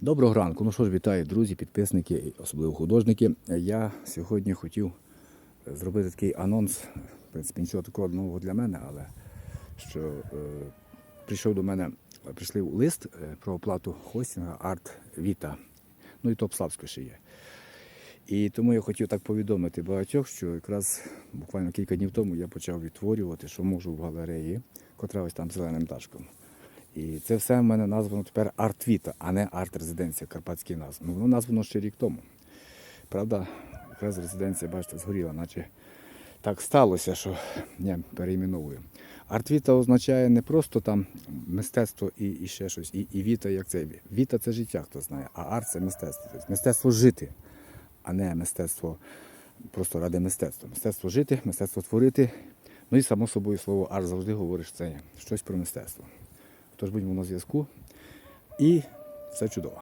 Доброго ранку. Ну що ж, вітаю, друзі, підписники, особливо художники. Я сьогодні хотів зробити такий анонс. В принципі, нічого такого нового для мене, але що е, прийшов до мене, прийшли лист е, про оплату хостінга Арт Віта. Ну і Топславську ще є. І тому я хотів так повідомити багатьох, що якраз буквально кілька днів тому я почав відтворювати, що можу в галереї, котра ось там зеленим ташком. І це все в мене названо тепер Артвіта, а не арт-резиденція Карпатський назв. Ну, воно названо ще рік тому. Правда, якраз резиденція, бачите, згоріла, наче так сталося, що я перейменовую. Артвіта означає не просто там мистецтво і, і ще щось, і, і віта, як це. Віта це життя, хто знає, а арт це мистецтво. Тобто мистецтво жити, а не мистецтво просто ради мистецтва. Мистецтво жити, мистецтво творити. Ну і само собою слово арт завжди говориш, це щось про мистецтво. Тож будьмо на зв'язку і все чудово.